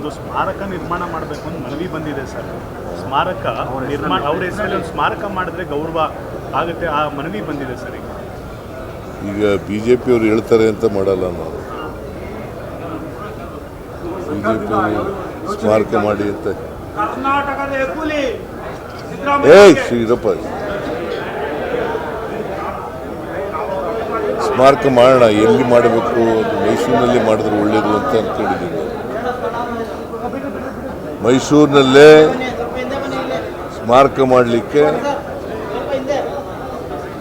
ಒಂದು ಸ್ಮಾರಕ ನಿರ್ಮಾಣ ಮಾಡಬೇಕು ಅಂತ ಮನವಿ ಬಂದಿದೆ ಸರ್. ಸ್ಮಾರಕ ನಿರ್ಮಾಣ ಅವ್ರ ಹೆಸರಲ್ಲಿ ಒಂದು ಸ್ಮಾರಕ ಮಾಡಿದ್ರೆ ಗೌರವ ಆಗುತ್ತೆ ಆ ಮನವಿ ಬಂದಿದೆ ಸರ್ ಈಗ. ಈಗ ಬಿ ಜೆ ಪಿಯವರು ಹೇಳ್ತಾರೆ ಅಂತ ಮಾಡಲ್ಲ ನಾವು. ಬಿ ಜೆ ಪಿಯವರು ಸ್ಮಾರಕ ಮಾಡಿ ಅಂತ. ಏಯ್ ಶ್ರೀರಪ್ಪ. ಸ್ಮಾರಕ ಮಾಡೋಣ ಎಲ್ಲಿ ಮಾಡಬೇಕು ಅದು ಮೈಸೂರಿನಲ್ಲಿ ಮಾಡಿದ್ರೆ ಒಳ್ಳೇದು ಅಂತ ಅಂದ್ಕೊಂಡಿದ್ದೀನಿ. ಮೈಸೂರಿನಲ್ಲೇ ಸ್ಮಾರಕ ಮಾಡಲಿಕ್ಕೆ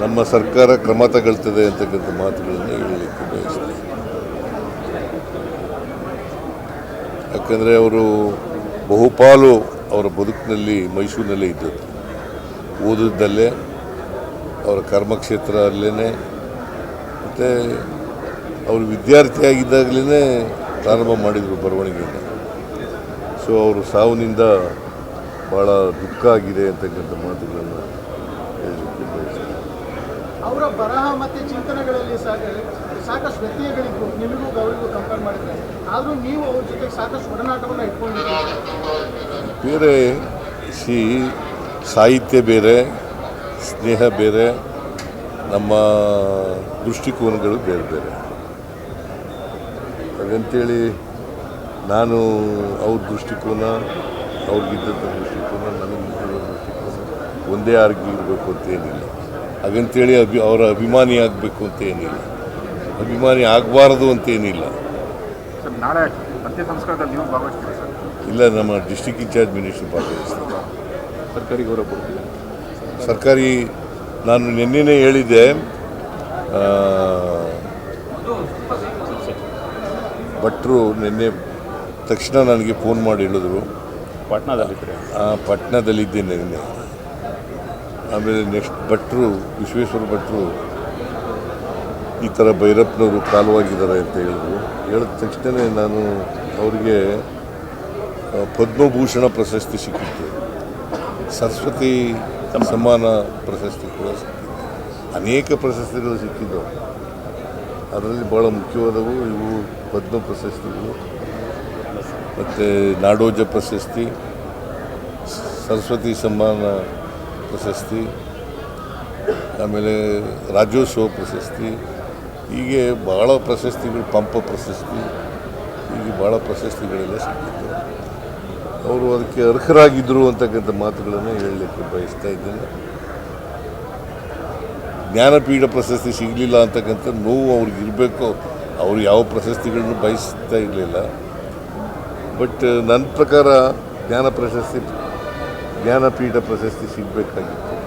ನಮ್ಮ ಸರ್ಕಾರ ಕ್ರಮ ತಗೊಳ್ತದೆ ಅಂತಕ್ಕಂಥ ಮಾತುಗಳನ್ನು ಹೇಳಲಿಕ್ಕೆ ಬಯಸ್ತೀನಿ. ಯಾಕಂದರೆ ಅವರು ಬಹುಪಾಲು ಅವರ ಬದುಕಿನಲ್ಲಿ ಮೈಸೂರಿನಲ್ಲೇ ಇದ್ದದ್ದು. ಓದಿದ್ದಲ್ಲೇ, ಅವರ ಕರ್ಮಕ್ಷೇತ್ರ ಅಲ್ಲೇ ಮತ್ತು ಅವರು ವಿದ್ಯಾರ್ಥಿಯಾಗಿದ್ದಾಗಲೇ ಪ್ರಾರಂಭ ಮಾಡಿದರು ಬರವಣಿಗೆಯನ್ನು. ಸೊ ಅವರು ಸಾವಿನಿಂದ ಭಾಳ ದುಃಖ ಆಗಿದೆ ಅಂತಕ್ಕಂಥ ಮಾತುಗಳನ್ನು ಹೇಳಲಿಕ್ಕೆ ಬಯಸ್ತೀನಿ. ಅವರ ಬರಹ ಮತ್ತು ಚಿಂತನೆಗಳಲ್ಲಿ ಸಾಕ- ಸಾಕಷ್ಟು ವ್ಯಕ್ತಿಗಳಿದ್ದು ನಿಮಗೂ ಅವರಿಗೂ ಕಂಪೇರ್ ಮಾಡಿದ್ರೆ ಆದರೂ ನೀವು ಅವ್ರ ಜೊತೆ ಸಾಕಷ್ಟು ಒಡನಾಟವನ್ನು ಇಟ್ಕೊಂಡಿದ್ದೀರಿ. ಬೇರೆ ಸಿ ಸಾಹಿತ್ಯ ಬೇರೆ ಸ್ನೇಹ ಬೇರೆ ನಮ್ಮ ದೃಷ್ಟಿಕೋನಗಳು ಬೇರೆ ಬೇರೆ. ಹಾಗಂತೇಳಿ ನಾನು ಅವ್ರ ದೃಷ್ಟಿಕೋನ ಅವ್ರಿಗಿದ್ದಂಥ ದೃಷ್ಟಿಕೋನ ನನಗಿದ್ದ ದೃಷ್ಟಿಕೋನ ಒಂದೇ ಆರೋಗ್ಯ ಇರಬೇಕು ಅಂತ ಏನಿಲ್ಲ. ಹಾಗಂತೇಳಿ ಅಭಿ ಅವರ ಅಭಿಮಾನಿ ಆಗಬೇಕು ಅಂತ ಏನಿಲ್ಲ. ಅಭಿಮಾನಿ ಆಗಬಾರದು ಅಂತ ಏನಿಲ್ಲ. ಇಲ್ಲ ನಮ್ಮ ಡಿಸ್ಟಿಕ್ ಇನ್ಚಾರ್ಜ್ ಮಿನಿಸ್ಟರ್ ಭಾಗವಹಿಸ್ತಾರೆ. ಸರ್ಕಾರಿ ಗೌರವ ಕೊಡ್ತೀವಿ ಸರ್ಕಾರಿ ನಾನು ನಿನ್ನೆ ಹೇಳಿದ್ದೆ ಭಟ್ರು ನಿನ್ನೆ ತಕ್ಷಣ ನನಗೆ ಫೋನ್ ಮಾಡಿ ಹೇಳಿದ್ರು. ಪಟ್ನಾದಲ್ಲಿ ಆ, ಪಟ್ನಾದಲ್ಲಿದ್ದೇನೆ ನಿನ್ನೆ. ಆಮೇಲೆ ನೆಕ್ಸ್ಟ್ ಭಟ್ರು ವಿಶ್ವೇಶ್ವರ ಭಟ್ರು ಈ ಥರ ಭೈರಪ್ಪನವರು ಕಾಲುವಾಗಿದ್ದಾರೆ ಅಂತ ಹೇಳಿದ್ರು. ಹೇಳಿದ ತಕ್ಷಣ ನಾನು ಅವರಿಗೆ ಪದ್ಮಭೂಷಣ ಪ್ರಶಸ್ತಿ ಸಿಕ್ಕಿತ್ತು. ಸರಸ್ವತಿ ಸಮ್ಮಾನ ಪ್ರಶಸ್ತಿ ಕೂಡ ಸಿಕ್ಕಿತ್ತು. ಅನೇಕ ಪ್ರಶಸ್ತಿಗಳು ಸಿಕ್ಕಿದ್ದವು. ಅದರಲ್ಲಿ ಭಾಳ ಮುಖ್ಯವಾದವು ಇವು ಪದ್ಮ ಪ್ರಶಸ್ತಿಗಳು, ಮತ್ತು ನಾಡೋಜ ಪ್ರಶಸ್ತಿ, ಸರಸ್ವತಿ ಸಮ್ಮಾನ ಪ್ರಶಸ್ತಿ, ಆಮೇಲೆ ರಾಜ್ಯೋತ್ಸವ ಪ್ರಶಸ್ತಿ, ಹೀಗೆ ಭಾಳ ಪ್ರಶಸ್ತಿಗಳು, ಪಂಪ ಪ್ರಶಸ್ತಿ, ಹೀಗೆ ಭಾಳ ಪ್ರಶಸ್ತಿಗಳೆಲ್ಲ ಸಿಕ್ಕಿತ್ತು ಅವರು ಅದಕ್ಕೆ ಅರ್ಹರಾಗಿದ್ದರು ಅಂತಕ್ಕಂಥ ಮಾತುಗಳನ್ನು ಹೇಳಲಿಕ್ಕೆ ಬಯಸ್ತಾ ಇದ್ದೇನೆ. ಜ್ಞಾನಪೀಠ ಪ್ರಶಸ್ತಿ ಸಿಗಲಿಲ್ಲ ಅಂತಕ್ಕಂಥ ನೋವು ಅವ್ರಿಗೆ ಇರಬೇಕು. ಅವರು ಯಾವ ಪ್ರಶಸ್ತಿಗಳನ್ನು ಬಯಸ್ತಾ ಇರಲಿಲ್ಲ. ಬಟ್ ನನ್ನ ಪ್ರಕಾರ ಜ್ಞಾನ ಪ್ರಶಸ್ತಿ ಜ್ಞಾನಪೀಠ ಪ್ರಶಸ್ತಿ ಸಿಗಬೇಕಾಗಿತ್ತು.